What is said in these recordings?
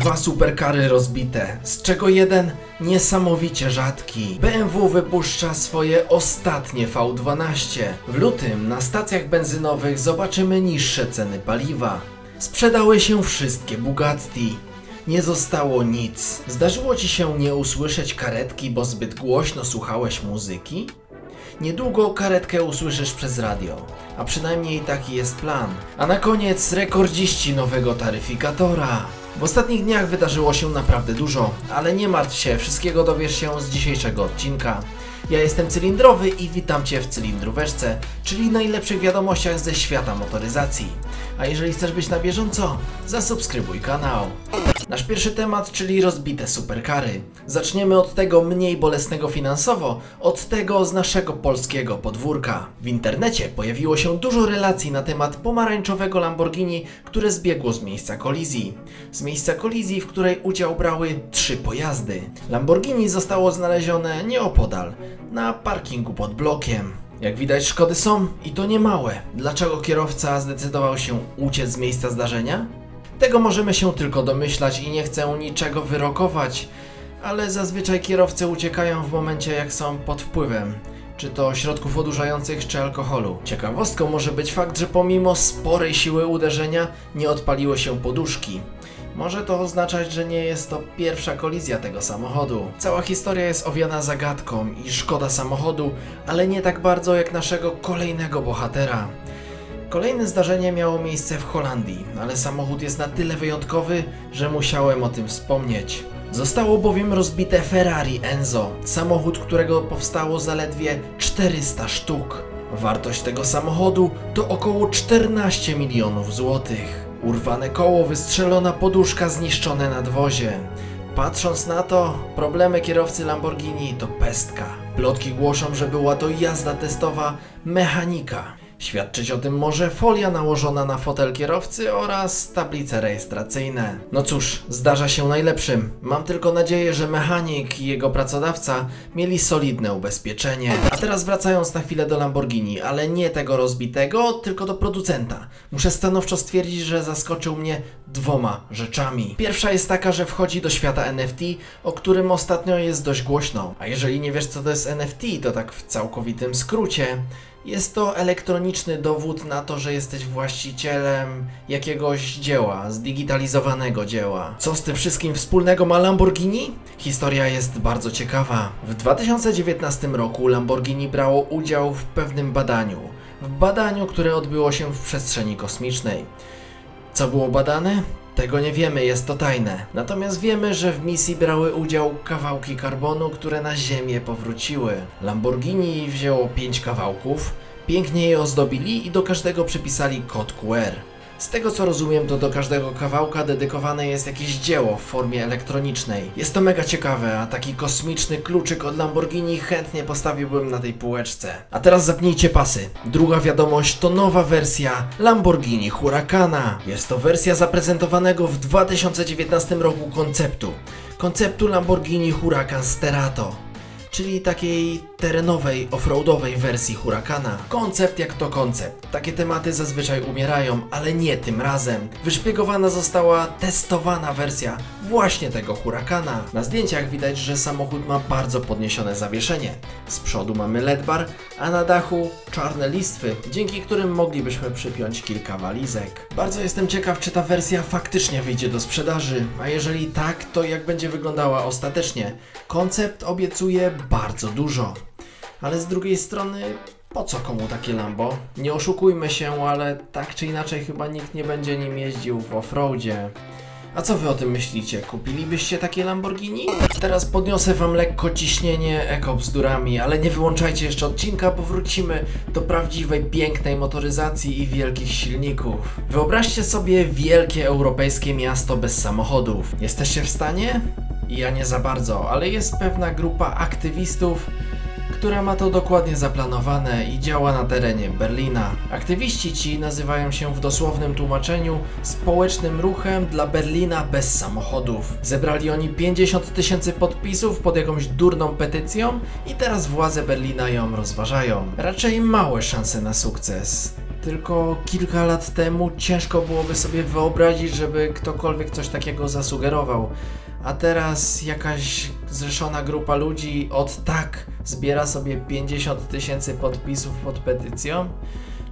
Dwa superkary rozbite, z czego jeden niesamowicie rzadki. BMW wypuszcza swoje ostatnie V12. W lutym na stacjach benzynowych zobaczymy niższe ceny paliwa. Sprzedały się wszystkie Bugatti. Nie zostało nic. Zdarzyło ci się nie usłyszeć karetki, bo zbyt głośno słuchałeś muzyki? Niedługo karetkę usłyszysz przez radio, a przynajmniej taki jest plan. A na koniec rekordziści nowego taryfikatora. W ostatnich dniach wydarzyło się naprawdę dużo, ale nie martw się, wszystkiego dowiesz się z dzisiejszego odcinka. Ja jestem Cylindrowy i witam Cię w Cylindróweczce, czyli najlepszych wiadomościach ze świata motoryzacji. A jeżeli chcesz być na bieżąco, zasubskrybuj kanał. Nasz pierwszy temat, czyli rozbite superkary. Zaczniemy od tego mniej bolesnego finansowo, od tego z naszego polskiego podwórka. W internecie pojawiło się dużo relacji na temat pomarańczowego Lamborghini, które zbiegło z miejsca kolizji. Z miejsca kolizji, w której udział brały trzy pojazdy. Lamborghini zostało znalezione nieopodal, na parkingu pod blokiem. Jak widać, szkody są i to nie małe. Dlaczego kierowca zdecydował się uciec z miejsca zdarzenia? Tego możemy się tylko domyślać i nie chcę niczego wyrokować, ale zazwyczaj kierowcy uciekają w momencie jak są pod wpływem, czy to środków odurzających, czy alkoholu. Ciekawostką może być fakt, że pomimo sporej siły uderzenia nie odpaliły się poduszki. Może to oznaczać, że nie jest to pierwsza kolizja tego samochodu. Cała historia jest owiana zagadką i szkoda samochodu, ale nie tak bardzo jak naszego kolejnego bohatera. Kolejne zdarzenie miało miejsce w Holandii, ale samochód jest na tyle wyjątkowy, że musiałem o tym wspomnieć. Zostało bowiem rozbite Ferrari Enzo, samochód, którego powstało zaledwie 400 sztuk. Wartość tego samochodu to około 14 milionów złotych. Urwane koło, wystrzelona poduszka, zniszczone nadwozie. Patrząc na to, problemy kierowcy Lamborghini to pestka. Plotki głoszą, że była to jazda testowa mechanika. Świadczyć o tym może folia nałożona na fotel kierowcy oraz tablice rejestracyjne. No cóż, zdarza się najlepszym. Mam tylko nadzieję, że mechanik i jego pracodawca mieli solidne ubezpieczenie. A teraz wracając na chwilę do Lamborghini, ale nie tego rozbitego, tylko do producenta. Muszę stanowczo stwierdzić, że zaskoczył mnie dwoma rzeczami. Pierwsza jest taka, że wchodzi do świata NFT, o którym ostatnio jest dość głośno. A jeżeli nie wiesz co to jest NFT, to tak w całkowitym skrócie, jest to elektroniczny dowód na to, że jesteś właścicielem jakiegoś dzieła, zdigitalizowanego dzieła. Co z tym wszystkim wspólnego ma Lamborghini? Historia jest bardzo ciekawa. W 2019 roku Lamborghini brało udział w pewnym badaniu. W badaniu, które odbyło się w przestrzeni kosmicznej. Co było badane? Tego nie wiemy, jest to tajne. Natomiast wiemy, że w misji brały udział kawałki karbonu, które na Ziemię powróciły. Lamborghini wzięło 5 kawałków, pięknie je ozdobili i do każdego przypisali kod QR. Z tego co rozumiem, to do każdego kawałka dedykowane jest jakieś dzieło w formie elektronicznej. Jest to mega ciekawe, a taki kosmiczny kluczyk od Lamborghini chętnie postawiłbym na tej półeczce. A teraz zapnijcie pasy. Druga wiadomość to nowa wersja Lamborghini Huracana. Jest to wersja zaprezentowanego w 2019 roku konceptu. Konceptu Lamborghini Huracan Sterato czyli takiej terenowej, offroadowej wersji Huracana. Koncept jak to koncept. Takie tematy zazwyczaj umierają, ale nie tym razem. Wyszpiegowana została testowana wersja właśnie tego Huracana. Na zdjęciach widać, że samochód ma bardzo podniesione zawieszenie. Z przodu mamy LED bar, a na dachu czarne listwy, dzięki którym moglibyśmy przypiąć kilka walizek. Bardzo jestem ciekaw, czy ta wersja faktycznie wyjdzie do sprzedaży, a jeżeli tak, to jak będzie wyglądała ostatecznie. Koncept obiecuje bardzo dużo. Ale z drugiej strony, po co komu takie Lambo? Nie oszukujmy się, ale tak czy inaczej chyba nikt nie będzie nim jeździł w offroadzie. A co wy o tym myślicie? Kupilibyście takie Lamborghini? Teraz podniosę wam lekko ciśnienie eko-bzdurami, ale nie wyłączajcie jeszcze odcinka, bo wrócimy do prawdziwej, pięknej motoryzacji i wielkich silników. Wyobraźcie sobie wielkie europejskie miasto bez samochodów. Jesteście w stanie? Ja nie za bardzo, ale jest pewna grupa aktywistów, która ma to dokładnie zaplanowane i działa na terenie Berlina. Aktywiści ci nazywają się w dosłownym tłumaczeniu społecznym ruchem dla Berlina bez samochodów. Zebrali oni 50 tysięcy podpisów pod jakąś durną petycją i teraz władze Berlina ją rozważają. Raczej małe szanse na sukces. tylko kilka lat temu ciężko byłoby sobie wyobrazić, żeby ktokolwiek coś takiego zasugerował. A teraz jakaś zrzeszona grupa ludzi od tak zbiera sobie 50 tysięcy podpisów pod petycją?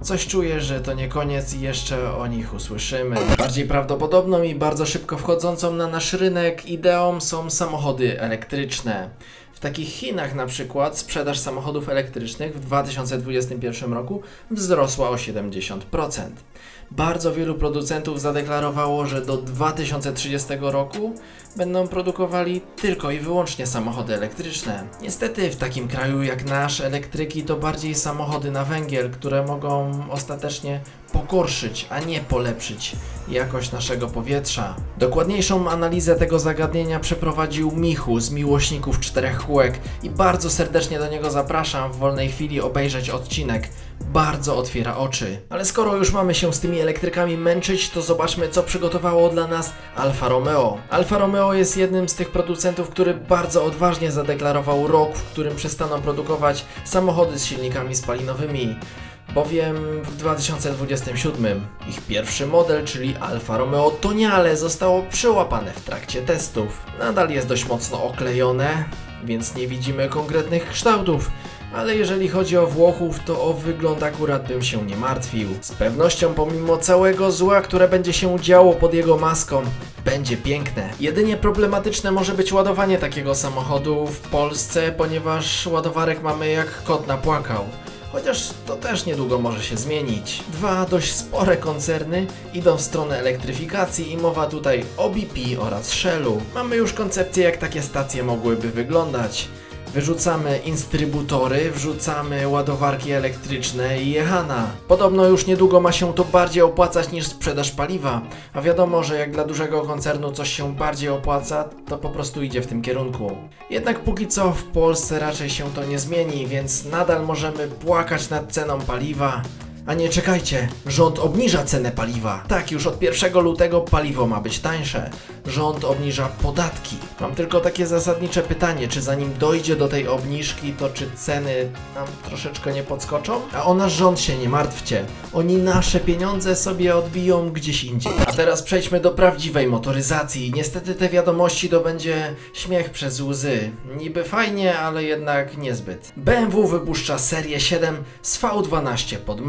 Coś czuję, że to nie koniec i jeszcze o nich usłyszymy. Bardziej prawdopodobną i bardzo szybko wchodzącą na nasz rynek ideą są samochody elektryczne. W takich Chinach na przykład sprzedaż samochodów elektrycznych w 2021 roku wzrosła o 70%. Bardzo wielu producentów zadeklarowało, że do 2030 roku będą produkowali tylko i wyłącznie samochody elektryczne. Niestety w takim kraju jak nasz elektryki to bardziej samochody na węgiel, które mogą ostatecznie pogorszyć, a nie polepszyć jakość naszego powietrza. Dokładniejszą analizę tego zagadnienia przeprowadził Michu z Miłośników Czterech Kółek i bardzo serdecznie do niego zapraszam w wolnej chwili obejrzeć odcinek. Bardzo otwiera oczy. Ale skoro już mamy się z tymi elektrykami męczyć, to zobaczmy co przygotowało dla nas Alfa Romeo. Alfa Romeo jest jednym z tych producentów, który bardzo odważnie zadeklarował rok, w którym przestaną produkować samochody z silnikami spalinowymi bowiem w 2027 ich pierwszy model, czyli Alfa Romeo Toniale, zostało przełapane w trakcie testów. Nadal jest dość mocno oklejone, więc nie widzimy konkretnych kształtów. Ale jeżeli chodzi o Włochów, to o wygląd akurat bym się nie martwił. Z pewnością pomimo całego zła, które będzie się działo pod jego maską, będzie piękne. Jedynie problematyczne może być ładowanie takiego samochodu w Polsce, ponieważ ładowarek mamy jak kot napłakał. Chociaż to też niedługo może się zmienić. Dwa dość spore koncerny idą w stronę elektryfikacji i mowa tutaj o BP oraz Shellu. Mamy już koncepcję jak takie stacje mogłyby wyglądać. Wyrzucamy instrybutory, wrzucamy ładowarki elektryczne i jechana. Podobno już niedługo ma się to bardziej opłacać niż sprzedaż paliwa, a wiadomo, że jak dla dużego koncernu coś się bardziej opłaca, to po prostu idzie w tym kierunku. Jednak póki co w Polsce raczej się to nie zmieni, więc nadal możemy płakać nad ceną paliwa. A nie czekajcie, rząd obniża cenę paliwa. Tak, już od 1 lutego paliwo ma być tańsze. Rząd obniża podatki. Mam tylko takie zasadnicze pytanie, czy zanim dojdzie do tej obniżki, to czy ceny nam troszeczkę nie podskoczą? A o nasz rząd się nie martwcie. Oni nasze pieniądze sobie odbiją gdzieś indziej. A teraz przejdźmy do prawdziwej motoryzacji. Niestety te wiadomości to będzie śmiech przez łzy. Niby fajnie, ale jednak niezbyt. BMW wypuszcza serię 7 z V12 pod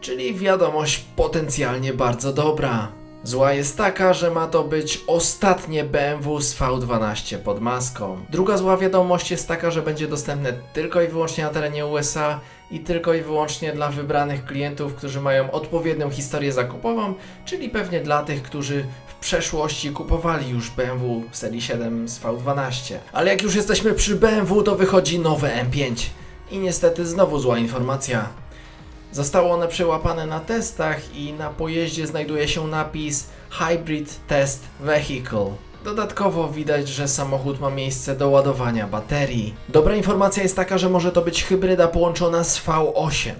czyli wiadomość potencjalnie bardzo dobra. Zła jest taka, że ma to być ostatnie BMW z V12 pod maską. Druga zła wiadomość jest taka, że będzie dostępne tylko i wyłącznie na terenie USA i tylko i wyłącznie dla wybranych klientów, którzy mają odpowiednią historię zakupową, czyli pewnie dla tych, którzy w przeszłości kupowali już BMW serii 7 z V12. Ale jak już jesteśmy przy BMW, to wychodzi nowe M5. I niestety znowu zła informacja. Zostało one przełapane na testach i na pojeździe znajduje się napis Hybrid Test Vehicle. Dodatkowo widać, że samochód ma miejsce do ładowania baterii. Dobra informacja jest taka, że może to być hybryda połączona z V8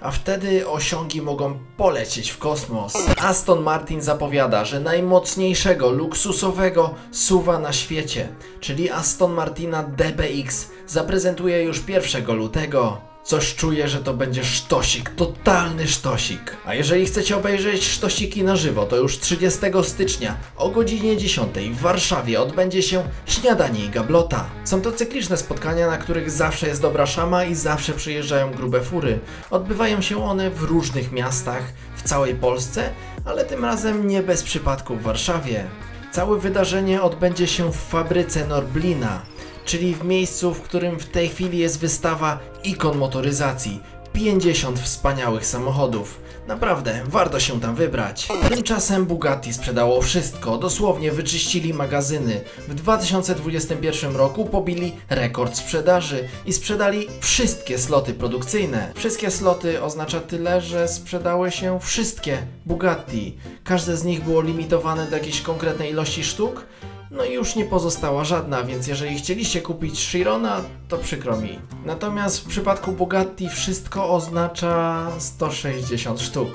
a wtedy osiągi mogą polecieć w kosmos. Aston Martin zapowiada, że najmocniejszego, luksusowego suwa na świecie, czyli Aston Martina DBX, zaprezentuje już 1 lutego. Coś czuję, że to będzie sztosik, totalny sztosik. A jeżeli chcecie obejrzeć sztosiki na żywo, to już 30 stycznia o godzinie 10 w Warszawie odbędzie się śniadanie i gablota. Są to cykliczne spotkania, na których zawsze jest dobra szama i zawsze przyjeżdżają grube fury. Odbywają się one w różnych miastach w całej Polsce, ale tym razem nie bez przypadku w Warszawie. Całe wydarzenie odbędzie się w fabryce Norblina czyli w miejscu, w którym w tej chwili jest wystawa ikon motoryzacji. 50 wspaniałych samochodów. Naprawdę, warto się tam wybrać. Tymczasem Bugatti sprzedało wszystko, dosłownie wyczyścili magazyny. W 2021 roku pobili rekord sprzedaży i sprzedali wszystkie sloty produkcyjne. Wszystkie sloty oznacza tyle, że sprzedały się wszystkie Bugatti. Każde z nich było limitowane do jakiejś konkretnej ilości sztuk. No i już nie pozostała żadna, więc jeżeli chcieliście kupić Chirona, to przykro mi. Natomiast w przypadku Bugatti wszystko oznacza 160 sztuk.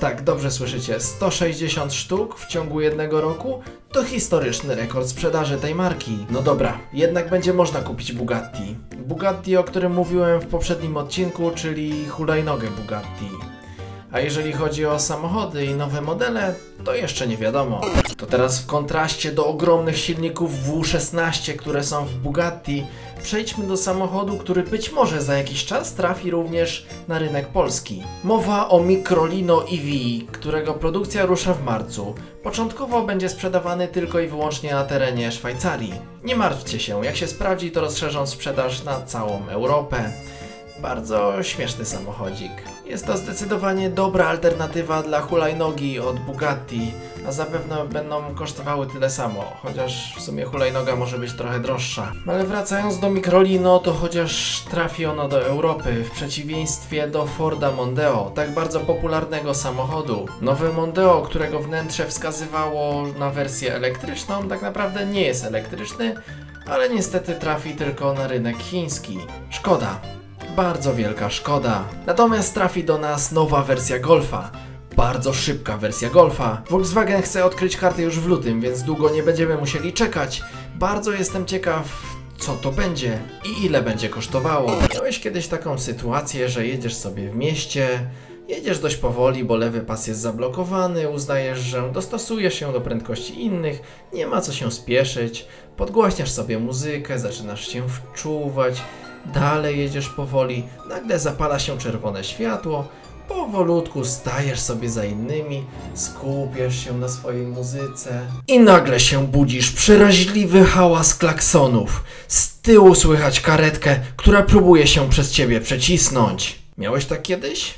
Tak, dobrze słyszycie, 160 sztuk w ciągu jednego roku to historyczny rekord sprzedaży tej marki. No dobra, jednak będzie można kupić Bugatti. Bugatti, o którym mówiłem w poprzednim odcinku, czyli hulajnogę Bugatti. A jeżeli chodzi o samochody i nowe modele, to jeszcze nie wiadomo. To teraz w kontraście do ogromnych silników W16, które są w Bugatti, przejdźmy do samochodu, który być może za jakiś czas trafi również na rynek polski. Mowa o Microlino EV, którego produkcja rusza w marcu. Początkowo będzie sprzedawany tylko i wyłącznie na terenie Szwajcarii. Nie martwcie się, jak się sprawdzi, to rozszerzą sprzedaż na całą Europę. Bardzo śmieszny samochodzik. Jest to zdecydowanie dobra alternatywa dla hulajnogi od Bugatti, a zapewne będą kosztowały tyle samo, chociaż w sumie hulajnoga może być trochę droższa. Ale wracając do Microlino, to chociaż trafi ono do Europy, w przeciwieństwie do Forda Mondeo, tak bardzo popularnego samochodu. Nowy Mondeo, którego wnętrze wskazywało na wersję elektryczną, tak naprawdę nie jest elektryczny, ale niestety trafi tylko na rynek chiński. Szkoda. Bardzo wielka szkoda. Natomiast trafi do nas nowa wersja Golfa. Bardzo szybka wersja Golfa. Volkswagen chce odkryć kartę już w lutym, więc długo nie będziemy musieli czekać. Bardzo jestem ciekaw, co to będzie i ile będzie kosztowało. Miałeś kiedyś taką sytuację, że jedziesz sobie w mieście, jedziesz dość powoli, bo lewy pas jest zablokowany, uznajesz, że dostosujesz się do prędkości innych, nie ma co się spieszyć, podgłaśniasz sobie muzykę, zaczynasz się wczuwać, dalej jedziesz powoli, nagle zapala się czerwone światło, powolutku stajesz sobie za innymi, skupiasz się na swojej muzyce i nagle się budzisz, przeraźliwy hałas klaksonów. Z tyłu słychać karetkę, która próbuje się przez ciebie przecisnąć. Miałeś tak kiedyś?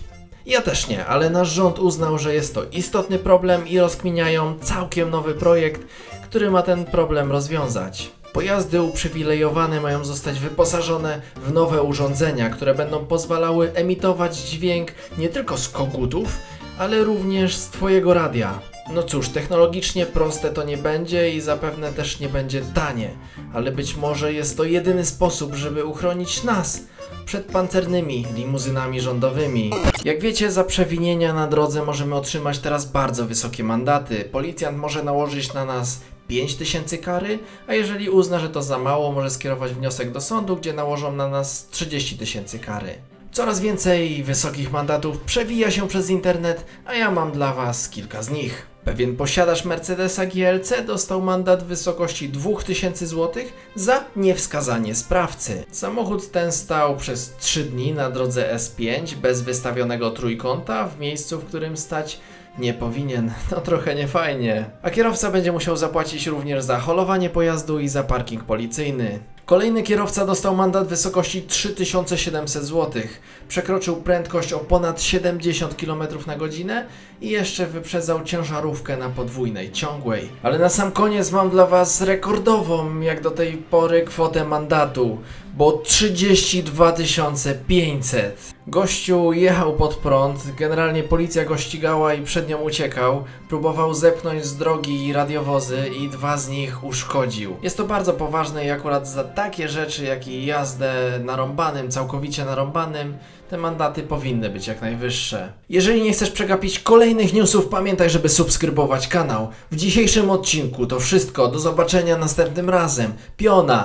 Ja też nie, ale nasz rząd uznał, że jest to istotny problem i rozkminiają całkiem nowy projekt, który ma ten problem rozwiązać. Pojazdy uprzywilejowane mają zostać wyposażone w nowe urządzenia, które będą pozwalały emitować dźwięk nie tylko z kogutów, ale również z Twojego radia. No cóż, technologicznie proste to nie będzie i zapewne też nie będzie tanie, ale być może jest to jedyny sposób, żeby uchronić nas przed pancernymi limuzynami rządowymi. Jak wiecie, za przewinienia na drodze możemy otrzymać teraz bardzo wysokie mandaty. Policjant może nałożyć na nas 5000 kary, a jeżeli uzna, że to za mało, może skierować wniosek do sądu, gdzie nałożą na nas 30 tysięcy kary. Coraz więcej wysokich mandatów przewija się przez internet, a ja mam dla Was kilka z nich. Pewien posiadacz Mercedesa GLC dostał mandat w wysokości 2000 zł za niewskazanie sprawcy. Samochód ten stał przez 3 dni na drodze S5 bez wystawionego trójkąta w miejscu, w którym stać nie powinien. No trochę niefajnie. A kierowca będzie musiał zapłacić również za holowanie pojazdu i za parking policyjny. Kolejny kierowca dostał mandat w wysokości 3700 zł. Przekroczył prędkość o ponad 70 km na godzinę i jeszcze wyprzedzał ciężarówkę na podwójnej ciągłej. Ale na sam koniec mam dla Was rekordową jak do tej pory kwotę mandatu, bo 32 500. Gościu jechał pod prąd, generalnie policja go ścigała i przed nią uciekał. Próbował zepchnąć z drogi radiowozy i dwa z nich uszkodził. Jest to bardzo poważne i akurat za takie rzeczy jak i jazdę narąbanym, całkowicie narąbanym, te mandaty powinny być jak najwyższe. Jeżeli nie chcesz przegapić kolejnych newsów, pamiętaj, żeby subskrybować kanał. W dzisiejszym odcinku to wszystko. Do zobaczenia następnym razem. Piona!